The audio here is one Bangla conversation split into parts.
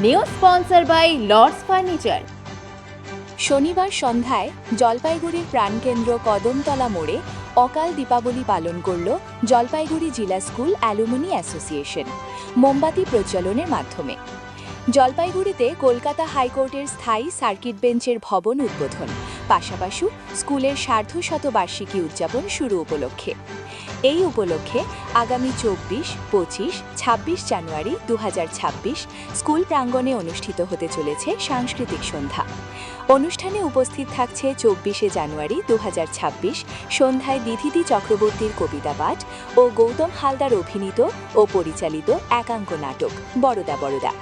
New sponsor by Lords furniture শনিবার সন্ধ্যায় জলপাইগুড়ির প্রাণকেন্দ্র কদমতলা মোড়ে অকাল দীপাবলি পালন করল জলপাইগুড়ি জেলা স্কুল অ্যালুমিনি অ্যাসোসিয়েশন, মোমবাতি প্রচলনের মাধ্যমে। জলপাইগুড়িতে কলকাতা হাইকোর্টের স্থায়ী সার্কিট বেঞ্চের ভবন উদ্বোধন পাশাপাশি স্কুলের সার্ধশতবার্ষিকী উদযাপন শুরু উপলক্ষে। এই উপলক্ষে আগামী চব্বিশ, পঁচিশ, ছাব্বিশ জানুয়ারি দু হাজার ছাব্বিশ স্কুল প্রাঙ্গণে অনুষ্ঠিত হতে চলেছে সাংস্কৃতিক সন্ধ্যা। অনুষ্ঠানে উপস্থিত থাকছে চব্বিশে জানুয়ারি দু হাজার ছাব্বিশ সন্ধ্যায় দিধিদি চক্রবর্তীর কবিতা পাঠ ও গৌতম হালদার অভিনীত ও পরিচালিত একাঙ্ক নাটক বড়দা বড়দা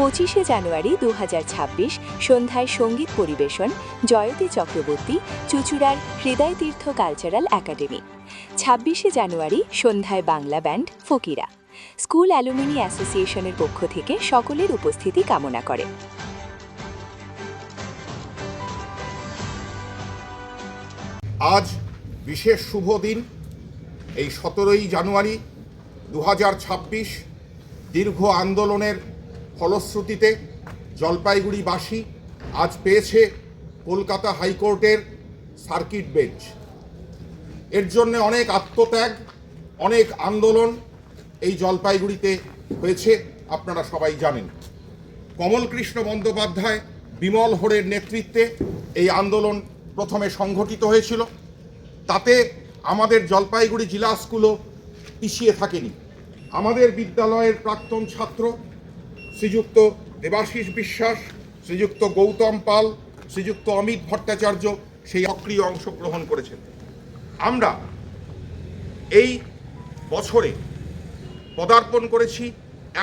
পঁচিশে জানুয়ারি দু হাজার ছাব্বিশ সন্ধ্যায় সংগীত পরিবেশন, জয়তী চক্রবর্তী, চুচুড়ার হৃদয় তীর্থ কালচারাল একাডেমি। ছাব্বিশে জানুয়ারি সন্ধ্যায় Bangla band Fakira. School alumni অ্যাসোসিয়েশনের পক্ষ থেকে সকলের উপস্থিতি কামনা করে। আজ বিশেষ শুভ দিন। এই সতেরোই জানুয়ারি দু হাজার ছাব্বিশ দীর্ঘ আন্দোলনের ফলশ্রুতিতে জলপাইগুড়িবাসী আজ পেয়েছে কলকাতা হাইকোর্টের সার্কিট বেঞ্চ। এর জন্য অনেক আত্মত্যাগ, অনেক আন্দোলন এই জলপাইগুড়িতে হয়েছে, আপনারা সবাই জানেন। কমলকৃষ্ণ বন্দ্যোপাধ্যায় বিমল হোড়ের নেতৃত্বে এই আন্দোলন প্রথমে সংঘটিত হয়েছিল। তাতে আমাদের জলপাইগুড়ি জেলা স্কুলও পিছিয়ে থাকেনি। আমাদের বিদ্যালয়ের প্রাক্তন ছাত্র শ্রীযুক্ত দেবাশিস বিশ্বাস, শ্রীযুক্ত গৌতম পাল, শ্রীযুক্ত অমিত ভট্টাচার্য সেই সক্রিয় অংশগ্রহণ করেছেন। আমরা এই বছরে পদার্পণ করেছি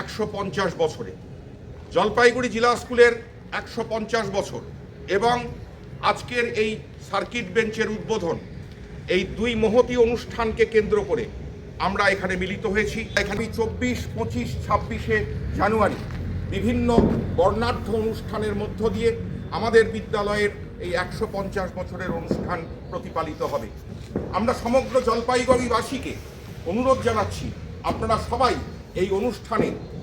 একশো পঞ্চাশ বছরে। জলপাইগুড়ি জেলা স্কুলের একশো পঞ্চাশ বছর এবং আজকের এই সার্কিট বেঞ্চের উদ্বোধন, এই দুই মহতি অনুষ্ঠানকে কেন্দ্র করে আমরা এখানে মিলিত হয়েছি। এখানে চব্বিশ, পঁচিশ, ছাব্বিশে জানুয়ারি বিভিন্ন বর্ণাঢ্য অনুষ্ঠানের মধ্য দিয়ে আমাদের বিদ্যালয়ের এই একশো পঞ্চাশ বছরের অনুষ্ঠান প্রতিপালিত হবে। আমরা সমগ্র জলপাইগুড়িবাসীকে অনুরোধ জানাচ্ছি, আপনারা সবাই এই অনুষ্ঠানে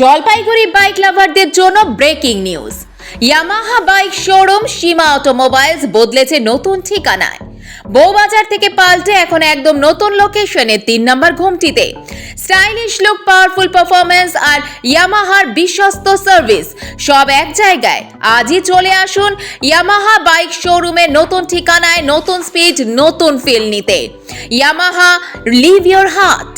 জলপাইগুড়ি বাইক লাভারদের জন্য breaking news Yamaha bike showroom Seema automobiles বদলেছে নতুন ঠিকানায়। বৌবাজার থেকে পাল্টে এখন একদম নতুন লোকেশনে তিন নম্বর ঘুমটিতে। স্টাইলিশ লুক পাওয়ারফুল পারফরমেন্স আর ইয়ামাহার বিশ্বস্ত সার্ভিস সব এক জায়গায়। আজই চলে আসুন ইয়ামাহা বাইক শোরুমের নতুন ঠিকানায়, নতুন স্পিড নতুন ফিল নিতে। Yamaha leave your heart